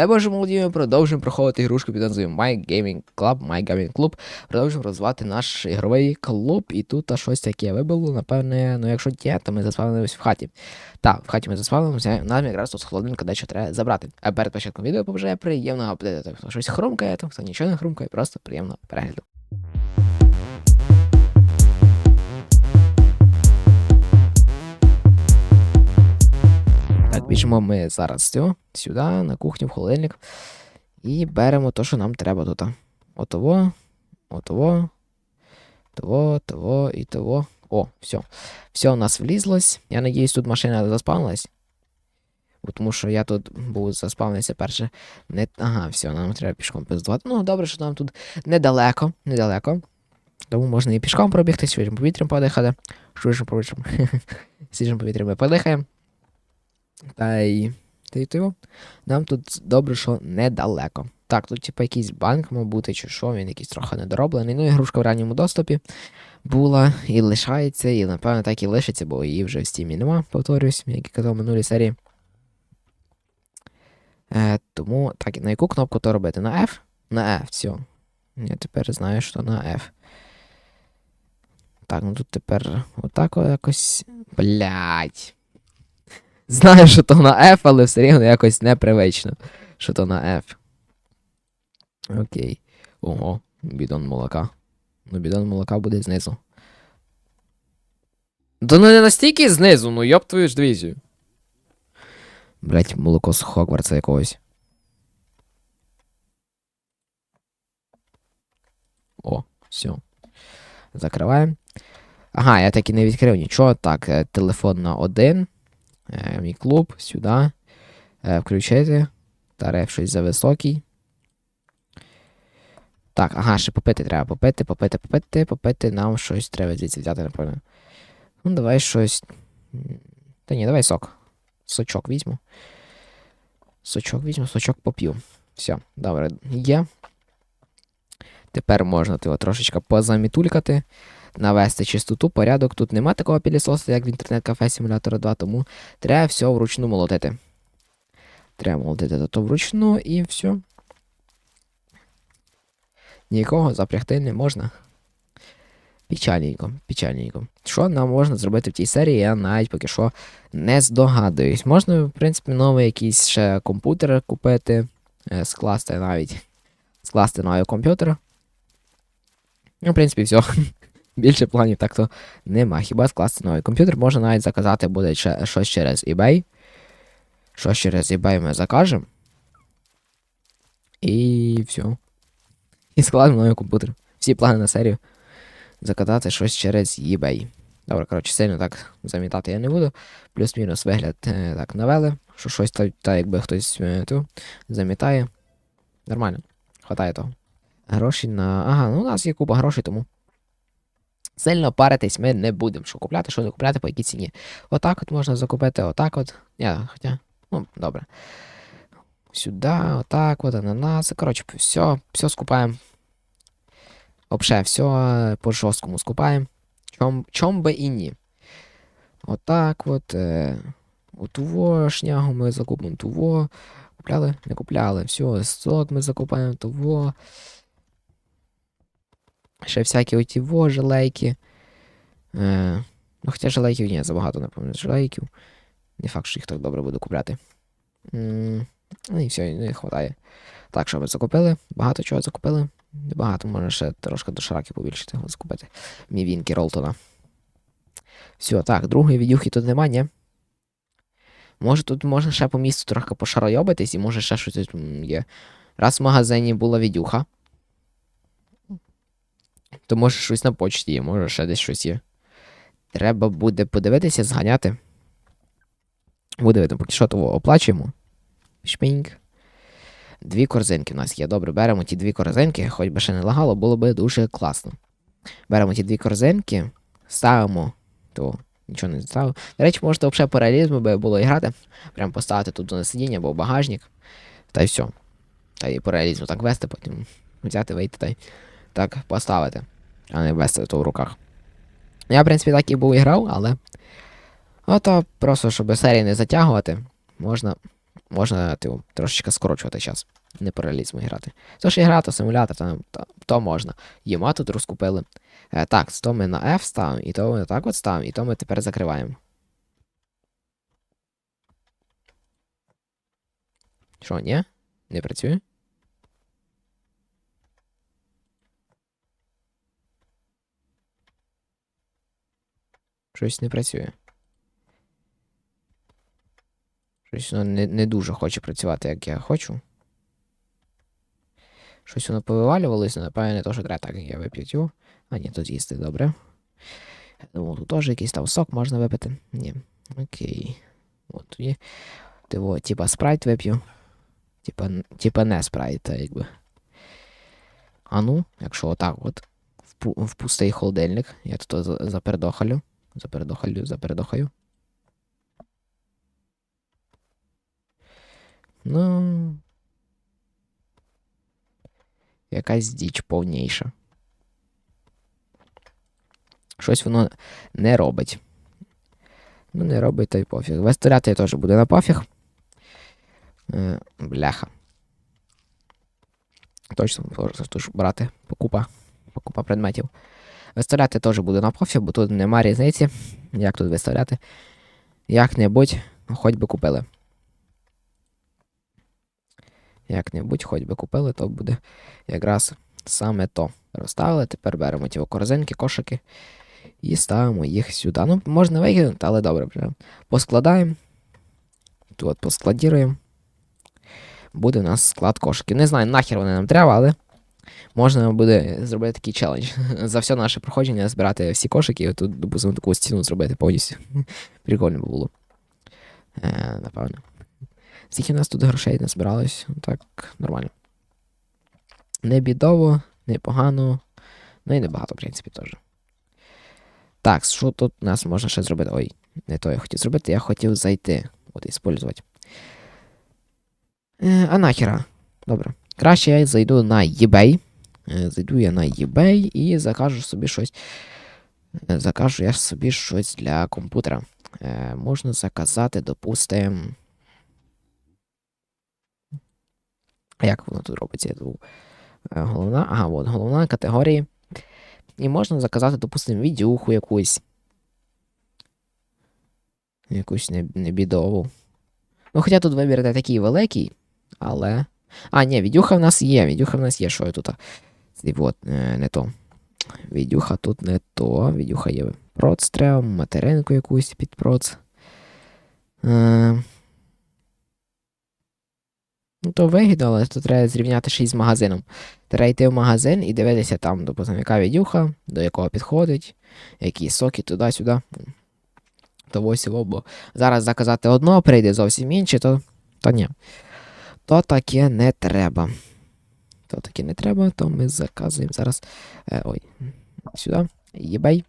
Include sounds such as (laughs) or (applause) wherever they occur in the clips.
Дай Боже, молоді, ми продовжуємо проходити ігрушку під назвою My Gaming Club, My Gaming Club. Продовжуємо розвивати наш ігровий клуб, і тут а, щось таке вибило, напевне, ну якщо є, то ми заспавнилися в хаті. Так, в хаті ми заспавнимося, нам якраз тут холодильника дещо треба забрати. А перед початком відео побажаю приємного апдейту. Хто щось хрумкає, то хто нічого не хрумкає, просто приємного перегляду. Біжимо ми зараз цього, сюди, на кухню, в холодильник. І беремо те, що нам треба тут. Отово, отово, того, того і того. О, все. Все у нас влізлось. Я надіюсь, тут машина заспавнилась. Тому що я тут був заспавнився перше. Не... Ага, все, нам треба пішком пиздувати. Ну, добре, що нам тут недалеко, недалеко. Тому можна і пішком пробігти, свіжим повітрям подихати. Свіжим повітрям. (laughs) Свіжим повітрям ми подихаємо. Та й. Та й того. Нам тут добре, що недалеко. Так, тут типу якийсь банк, мав бути, чи що, він якийсь трохи недороблений. Ну, ігрушка в ранньому доступі була і лишається, і напевно так і лишиться, бо її вже в стімі нема, повторюсь, як і казав в минулій серії. Е, тому, так, на яку кнопку то робити? На F? На F, все. Я тепер знаю, що на F. Так, ну тут тепер отак якось. Блять. Знаю, що то на F, але все рівно якось непривично, що то на F. Окей. Ого, бідон молока. Ну, бідон молока буде знизу. Да ну не настільки знизу, ну йоп твою ж дивізію. Блять, молоко з Хогвартса якогось. О, все. Закриваємо. Ага, я так і не відкрив нічого. Так, е, телефон на один. Е, мій клуб, сюди. Е, включити. Тариф щось за високий. Так, ага, ще попити треба. Попити, попити, попити, попити. Нам щось треба звідси взяти, напевно. Ну, давай щось. Та ні, давай сок. Сочок візьму. Сочок візьму, сочок поп'ю. Все, добре, є. Тепер можна його трошечки позамітулькати, навести чистоту, порядок. Тут нема такого пілісосу, як в інтернет-кафе Simulator 2, тому треба все вручну молотити. Треба молотити то вручну і все. Нікого запрягти не можна. Печальненько, печальненько. Що нам можна зробити в цій серії, я навіть поки що не здогадуюсь. Можна, в принципі, новий якийсь ще комп'ютер купити, е, скласти навіть. Скласти новий комп'ютер. Ну, в принципі, все. (laughs) Більше планів так то нема. Хіба скласти новий комп'ютер, можна навіть заказати буде щось через eBay. Щось через eBay ми закажемо. І все. І складемо новий комп'ютер. Всі плани на серію. Заказати щось через eBay. Добре, коротше, сильно так замітати я не буду. Плюс-мінус вигляд е, так навели, що щось та, та якби хтось е, ту, замітає. Нормально. Хватає того. Гроші на. Ага, ну у нас є купа грошей, тому. Сильно паритись ми не будемо. Що купляти, що не купляти, по якій ціні. Отак от можна закупити, отак от. Я, хоча. Ну, добре. Сюди, отак от, ананас. Коротше, все, все скупаємо. Вообще, все по жорсткому скупаємо. Чом, чом би і ні. Отак от. Е, у шнягу ми закупимо того. Купляли? Не купляли. Все, сот ми закупаємо того. Ще всякі оті во желейки. Е, ну, хоча желейків ні, забагато, напевно, желейків. Не факт, що їх так добре буду купляти. Ну і все, не вистачає. Так, що ми закупили? Багато чого закупили. Небагато, може ще трошки до шараки побільшити закупити. Мівінки Ролтона. Все, так, другої відюхи тут нема, ні? Може тут можна ще по місту трохи пошаройобитись, і може ще щось тут є. Раз в магазині була відюха. То може щось на почті є, може ще десь щось є. Треба буде подивитися, зганяти. Буде видно, поки що того оплачуємо. Шпіньк. Дві корзинки у нас є. Добре, беремо ті дві корзинки, хоч би ще не лагало, було би дуже класно. Беремо ті дві корзинки, ставимо, то нічого не ставив. До речі, можете взагалі по реалізму би було і грати. Прям поставити тут на сидіння або багажник. Та й все. Та й реалізму так вести, потім взяти, вийти та й так поставити, а не вести то в руках. Я, в принципі, так і був і грав, але. Ото просто, щоб серії не затягувати, можна можна типу, трошечки скорочувати час. Не по реалізму грати. То що гра, то симулятор, то, то, то можна. Єма тут розкупили. Е, так, то ми на F ставимо, і то ми так от ставимо, і то ми тепер закриваємо. Що, ні? Не працює? Щось не працює. Щось воно не, не дуже хоче працювати, як я хочу. Щось воно повивалювалося, напевно, не то, що треба так, я вип'ю. А, ні, тут їсти добре. Я тут теж якийсь там сок можна випити. Ні. Окей. От тоді. Типу, типа спрайт вип'ю. Типа, типа не спрайт, а якби. А ну, якщо отак от. В, пустий холодильник. Я тут за- Запередохалю, запередохаю. Ну. Якась діч повніша. Щось воно не робить. Ну, не робить, то й пофіг. Виставляти теж буде на пофіг. Е, бляха. Точно, тож брати покупа. Покупа предметів. Виставляти теж буде на пофіг, бо тут нема різниці. Як тут виставляти? Як-небудь, хоч би купили. Як-небудь, хоч би купили, то буде якраз саме то. Розставили, тепер беремо ті корзинки, кошики і ставимо їх сюди. Ну, можна викинути, але добре. Вже. Поскладаємо. Тут поскладіруємо. Буде у нас склад кошиків. Не знаю, нахер вони нам треба, але можна буде зробити такий челендж. (laughs) За все наше проходження збирати всі кошики, і тут, допустимо, таку стіну зробити повністю. (laughs) Прикольно було. Е, напевно. Скільки в нас тут грошей не збиралось, так, нормально. Не бідово, не погано, ну і небагато, в принципі, теж. Так, що тут у нас можна ще зробити? Ой, не то я хотів зробити, я хотів зайти. От, іспользувати. Е, а нахера. Добре. Краще я зайду на eBay. Е, зайду я на eBay і закажу собі щось. е, Закажу я собі щось для комп'ютера. Е, можна заказати, допустимо. Як воно тут робиться? Головна. Ага, от, головна категорія. І можна заказати, допустимо, відюху якусь. Якусь не, не бідову. Ну, хоча тут вибір не такий великий, але. А, ні, відюха в нас є. Відюха в нас є, що я тут. Цей от, е, не то. Відюха тут не то. Відюха є проц треба, материнку якусь під проц. Е, Ну, то вигідно, але тут треба зрівняти ще й з магазином. Треба йти в магазин і дивитися там, допустим, яка відюха, до якого підходить, які соки туди-сюди. То ось бо зараз заказати одно, прийде зовсім інше, то, то ні. То таке не треба. То таке не треба, то ми заказуємо зараз. Е, ой, сюди. eBay.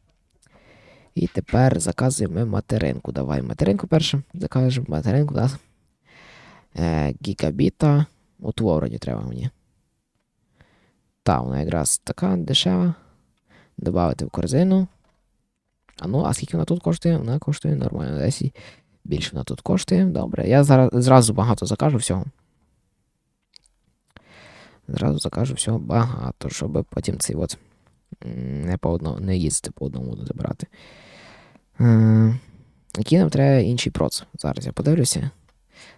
І тепер заказуємо материнку. Давай материнку перше. Закажемо материнку. Да? Е, гігабіта. От вроді треба мені. Та, вона якраз така дешева. Добавити в корзину. А ну, а скільки вона тут коштує? Вона коштує нормально. 10. Більше вона тут коштує. Добре. Я зараз зразу багато закажу всього. Зразу закажу всього багато, щоб потім цей от не по одному, не їздити по одному забирати. Е, який нам треба інший проц? Зараз я подивлюся.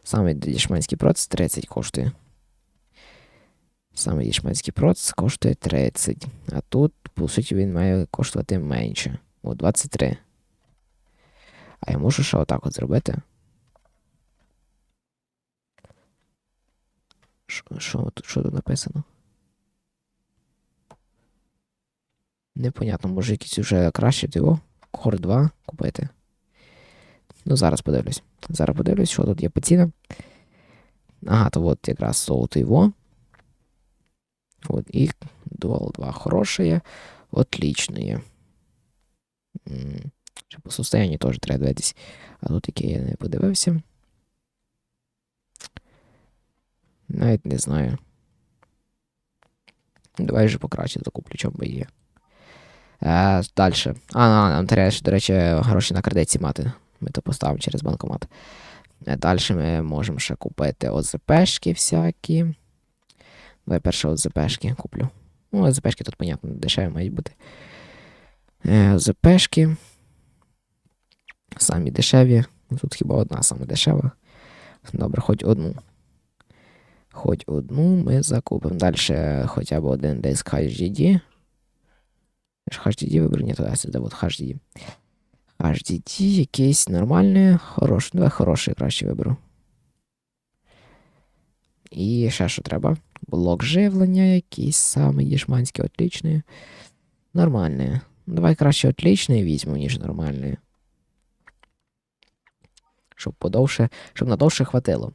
Саме дішманський проц 30 коштує. Саме дішманський проц коштує 30. А тут, по суті, він має коштувати менше. О, 23. А я можу ще отак от зробити. Що, що, тут, написано? Непонятно, може якийсь уже краще його. Core 2 купити. Ну, зараз подивлюсь. Зараз подивлюсь, що тут є по цінам. Ага, то от якраз соут його. Вот, і Dual 2 хорошее, отличное. М, Ще по состоянию теж треба дивитись. А тут яке я не подивився. Навіть не знаю. Давай вже покраще закуплю, чому би є. Е, далі. А, нам треба до речі, гроші на кредитці мати. Ми то поставимо через банкомат. Далі ми можемо ще купити ОЗПшки всякі. Давай перше ОЗПшки куплю. Ну, ОЗПшки тут, понятно, дешеві мають бути. Е, ОЗПшки. Самі дешеві. Ну, Тут хіба одна саме дешева. Добре, хоч одну. Хоч одну ми закупимо. Далі хоча б один диск HDD. HDD виберу, ні, то SSD, от HDD. HDD якийсь нормальний, хороший. Давай хороший краще виберу. І ще що треба? Блок живлення якийсь самий дішманський, отлічний. Нормальний. Давай краще отлічний візьму, ніж нормальний. Щоб подовше, щоб надовше хватило.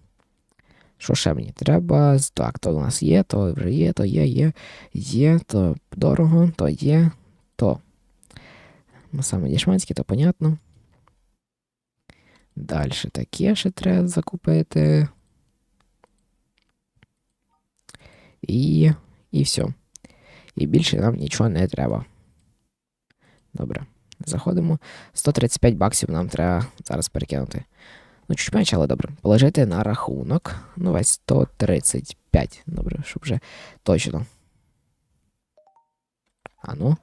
Що ще мені треба? Так, то у нас є, то вже є, то є, є, є, то дорого, то є, то. Ну, саме дішманське, то понятно. Далі таке ще треба закупити. І. І все. І більше нам нічого не треба. Добре. Заходимо. 135 баксів нам треба зараз перекинути. Ну, чуть менше, але добре. Положити на рахунок. Ну, весь 135. Добре, щоб вже точно. А ну.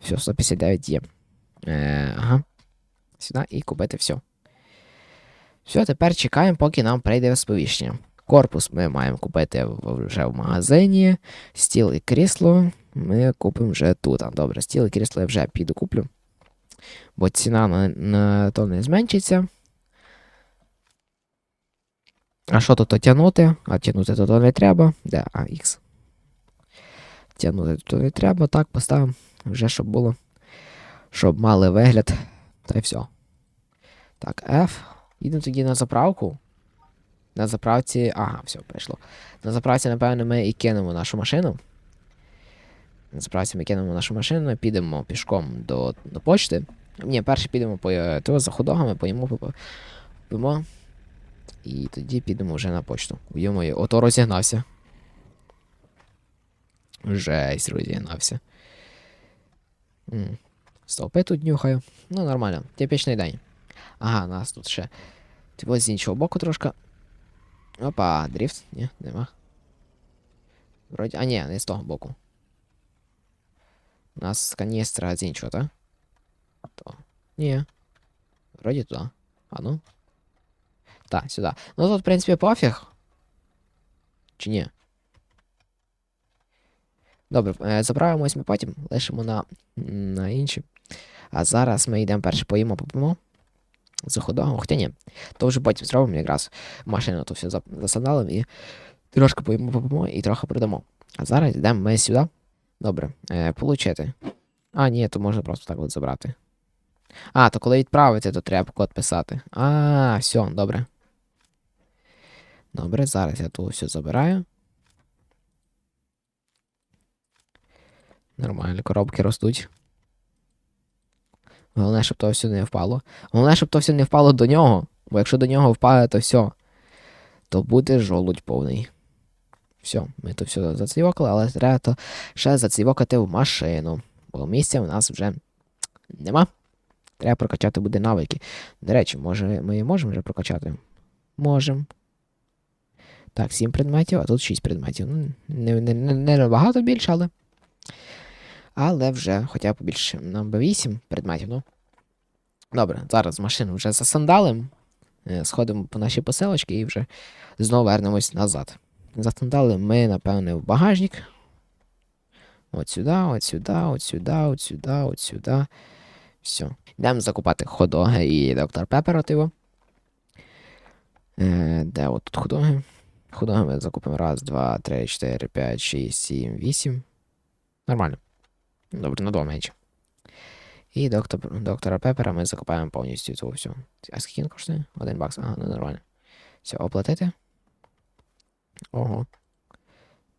Все, 159 є. Е, ага. Сюди і купити все. Все, тепер чекаємо, поки нам прийде сповіщення. Корпус ми маємо купити вже в магазині. Стіл і крісло ми купимо вже тут. Добре, стіл і крісло я вже піду куплю. Бо ціна на, на то не зменшиться. А що тут тягнути? А тягнути тут не треба. Де? А, X. Тягнути тут не треба. Так, поставимо. Вже щоб було. Щоб мали вигляд. Та й все. Так, F. Їдемо тоді на заправку. На заправці. Ага, все, прийшло. На заправці, напевно, ми і кинемо нашу машину. На заправці ми кинемо нашу машину, підемо пішком до, до почти. Ні, перше підемо по е, того за ходогами, поїмо, попимо. І тоді підемо вже на почту. Йомою, ото розігнався. Жесть, розігнався. М. Стовпи тут нюхаю. Ну, нормально. Типічний день. Ага, нас тут ще. Типу з іншого боку трошки. Опа, дріфт? Ні, нема. Вроді. А, ні, не з того боку. У нас каністра з іншого, так? То. Ні. Вроді туди. А ну. Так, сюди. Ну тут, в принципі, пофіг. Чи ні? Добре, е, заправимось ми потім, лишимо на, на інші. А зараз ми йдемо перше поїмо, попимо. За ходогом, хоча ні. То вже потім зробимо якраз машину то все засадалимо і трошки поїмо, попимо і трохи продамо. А зараз йдемо ми сюди. Добре, е, получити. А, ні, то можна просто так от забрати. А, то коли відправити, то треба код писати. А, все, добре. Добре, зараз я тут все забираю. Нормально, коробки ростуть. Головне, щоб то все не впало. Головне, щоб то все не впало до нього. Бо якщо до нього впаде, то все. То буде жолудь повний. Все, ми то все зацівокали, але треба то ще зацівокати в машину. Бо місця в нас вже нема. Треба прокачати буде навики. До речі, може, ми можемо вже прокачати? Можемо. Так, 7 предметів, а тут 6 предметів. Ну, не, не, не, набагато більше, але. Але вже хоча б більше. Нам би 8 предметів, ну. Добре, зараз машину вже засандалим. е, Сходимо по нашій поселочці і вже знову вернемось назад. Засандали ми, напевне, в багажник. От сюди, от сюди, от сюди, от сюди, от сюди. Все. Йдемо закупати ходоги і доктор Пепер. Е, де от тут ходоги? Ходоги ми закупимо. Раз, два, три, чотири, п'ять, шість, сім, вісім. Нормально. Добре, на два менше. І доктор, доктора Пепера ми закупаємо повністю цю всю. А скільки він коштує? Один бакс. Ага, ну нормально. Все, оплатити. Ого.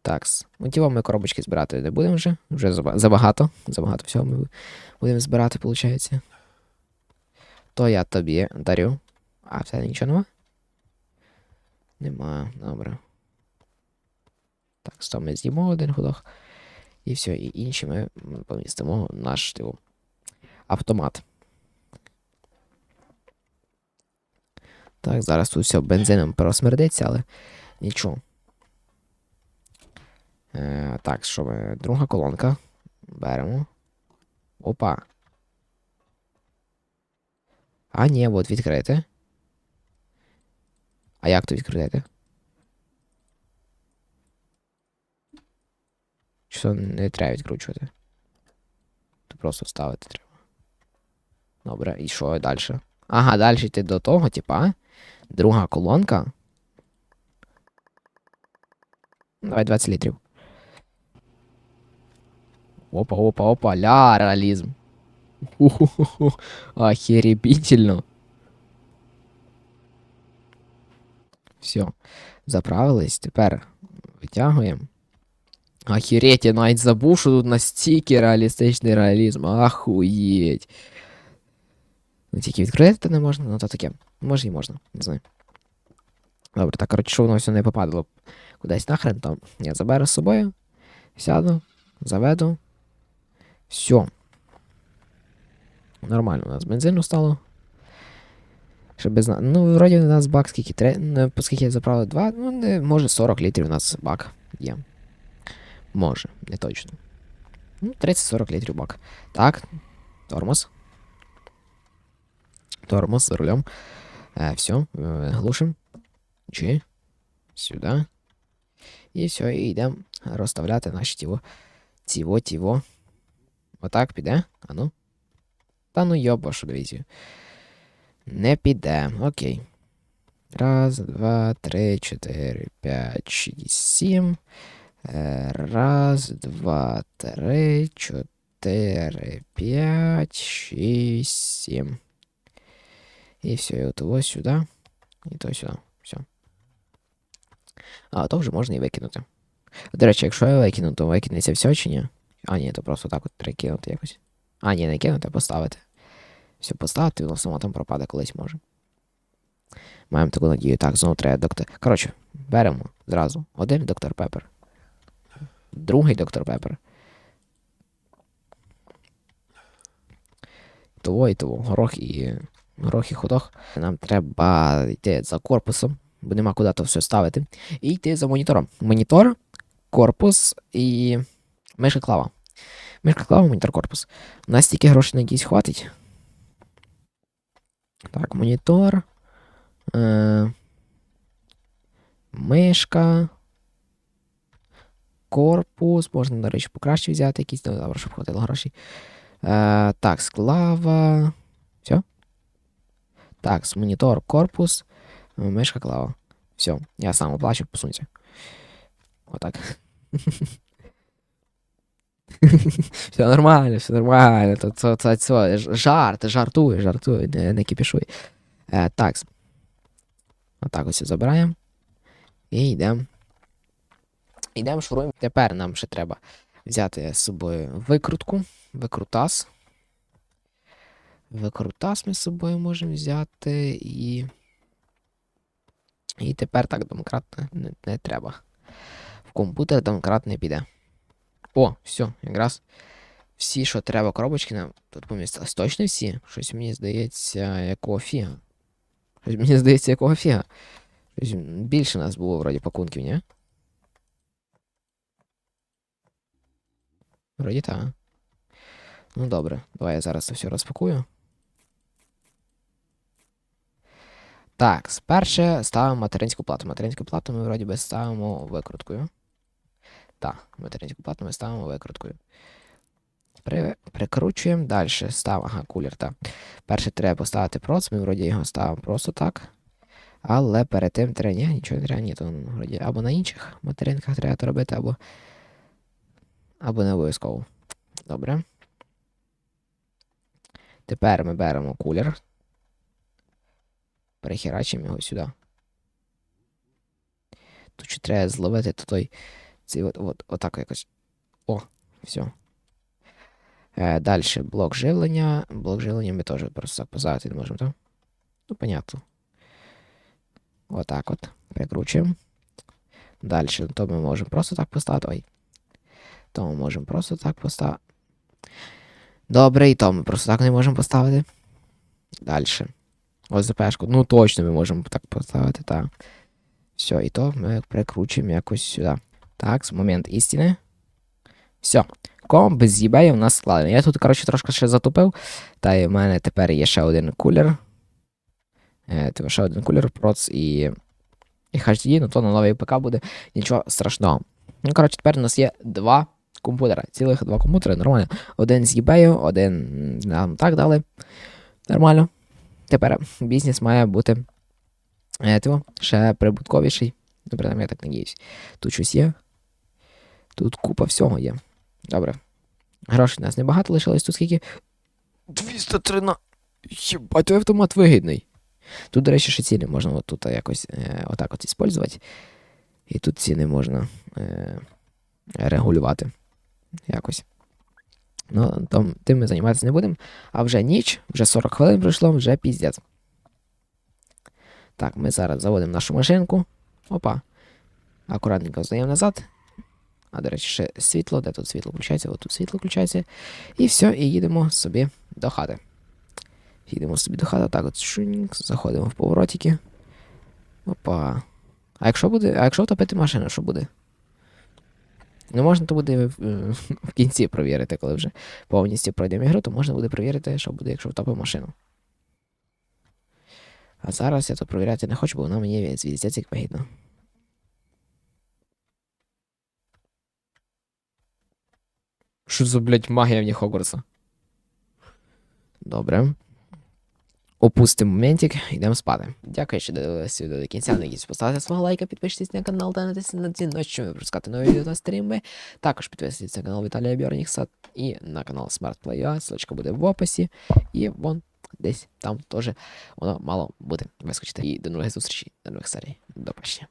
Такс. Мотіво ми коробочки збирати не будемо вже. Вже забагато. Забагато всього ми будемо збирати, виходить. То я тобі дарю. А, все, нічого нема? Нема, добре. Так, ми з'їмо один ходок. І все, і інші ми помістимо наш типу, автомат. Так, зараз тут все бензином просмердиться, але нічого. Е, так, що ми? Друга колонка. Беремо. Опа. А, ні, от відкрити. А як то відкрити? Чи що не треба відкручувати? То просто вставити треба. Добре, і що далі? Ага, далі йти до того, типа. Друга колонка. Давай 20 літрів. Опа, опа, опа, ля, реалізм. Охеребительно. Все. Заправились. Тепер витягуємо. Охереть, я навіть забув, що тут настільки реалістичний реалізм. Ахуєть. Ну тільки відкрити не можна, ну то таке. Може і можна, не знаю. Добре, так, коротше, що воно все не попадало кудись нахрен, то я заберу з собою. Сяду, заведу. Все. Нормально, у нас бензину стало. Ще без на- Ну, вроді у нас бак скільки три. Ну, оскільки я заправив два, ну, не, може 40 літрів у нас бак є. Може, не точно. Ну, 30-40 літрів бак. Так, тормоз. Тормоз за рулем. Е, все, е, глушим. Чи. Сюди. І все, і йдемо розставляти наші тіво. Тіво, тіво. Отак піде? А ну. Та ну йоба, що дивізію. Не піде. Окей. Раз, два, три, чотири, п'ять, шість, сім. Е, Раз, два, три, чотири, п'ять, шість, сім. І все, і от ось сюди. І то сюди. Все. А, то вже можна і викинути. До речі, якщо я викину, то викинеться все чи ні? А, ні, то просто так от треба кинути якось. А, ні, не кинути, а поставити. Все поставити, воно само там пропаде колись може. Маємо таку надію. Так, знову треба доктор. Коротше, беремо зразу. Один доктор Пепер. Другий доктор Пепер. Того і того. Горох і. Горох і ходох. Нам треба йти за корпусом, бо нема куди то все ставити. І йти за монітором. Монітор, корпус і. Мишка клава. Мишка клава, монітор, корпус. У нас стільки грошей надіюсь хватить. Так, монітор. Е, мишка. Корпус. Можна, до речі, покраще взяти якісь. Ну, добре, щоб хватило грошей. Е, так, склава. Все. Так, монітор, корпус. Мишка клава. Все, я сам оплачу, посунься. Отак. (laughs) (laughs) Все нормально, все нормально. То, це, це, це, жарт, жартуй, жартуй, не, не кипішуй. Е, так. Отак ось забираємо. І йдемо. Йдемо шуруємо. Тепер нам ще треба взяти з собою викрутку. Викрутас. Викрутас ми з собою можемо взяти і. І тепер так домкрат не, не треба. В комп'ютер домкрат не піде. О, все, якраз всі, що треба коробочки нам тут помістились. Точно всі? Щось мені здається, якого фіга. Щось мені здається, якого фіга. Щось більше нас було вроді пакунків, ні? Вроді так. Ну добре, давай я зараз це все розпакую. Так, сперше ставимо материнську плату. Материнську плату ми вроді би ставимо викруткою. Так, материнську плату ми ставимо викруткою. При... Прикручуємо далі. Став, ага, кулер, так. Перше треба поставити проц, ми вроді його ставимо просто так. Але перед тим треба, ні, нічого не треба, ні, то вроді або на інших материнках треба то робити, або. Або не обов'язково. Добре. Тепер ми беремо кулер. Перехерачимо його сюди. Тут ще треба зловити то той. Цей от, от, отак якось. О, все. Е, Далі блок живлення. Блок живлення ми теж просто так поставити не можемо, так? Ну, понятно. Отак от. Прикручуємо. Далі, то ми можемо просто так поставити. Ой. То ми можемо просто так поставити. Добре, і то ми просто так не можемо поставити. Далі. ОЗПшку. Ну точно ми можемо так поставити, так. Все, і то ми прикручуємо якось сюди. Так, з момент істини. Все. Комп з eBay у нас складений. Я тут, коротше, трошки ще затупив. Та й в мене тепер є ще один кулер. Е, типу, ще один кулер, проц і. І HDD, ну то на новий ПК буде нічого страшного. Ну, коротше, тепер у нас є два комп'ютера. Цілих два комп'ютери, нормально. Один з eBay, один нам так дали. Нормально. Тепер бізнес має бути е, тьо, ще прибутковіший. Ну, принаймні, я так надіюсь. Тут щось є. Тут купа всього є. Добре. Грошей у нас небагато лишилось тут скільки. 213. Єбать, той автомат вигідний. Тут, до речі, ще ціни можна от тут якось е, отак от іспользувати. І тут ціни можна е, регулювати. Якось. Ну, там, тим ми займатися не будемо. А вже ніч, вже 40 хвилин пройшло, вже піздець. Так, ми зараз заводимо нашу машинку. Опа. Акуратненько здаємо назад. А, до речі, ще світло, де тут світло включається, от тут світло включається. І все, і їдемо собі до хати. Їдемо собі до хати, так от шуньк, заходимо в поворотики. Опа. А якщо буде. А якщо втопити машину, що буде? Не можна то буде в, е, кінці провірити, коли вже повністю пройдемо ігру, то можна буде провірити, що буде, якщо втопив машину. А зараз я то провіряти не хочу, бо вона мені звіздець як вигідно. Що за, блядь, магія в них Хогвартса? Добре. Опустимо моментик, йдемо спати. Дякую, що дивилися відео до кінця. Надіюсь, поставте свого лайка, підпишіться на канал та натисніть на дзвіночок, щоб випускати нові відео та стріми. Також підписуйтесь на канал Віталія Бьорнікса і на канал Smart Play.ua. Ссылочка буде в описі. І вон десь там теж воно мало буде вискочити. І до нових зустрічей, до нових серій. До побачення.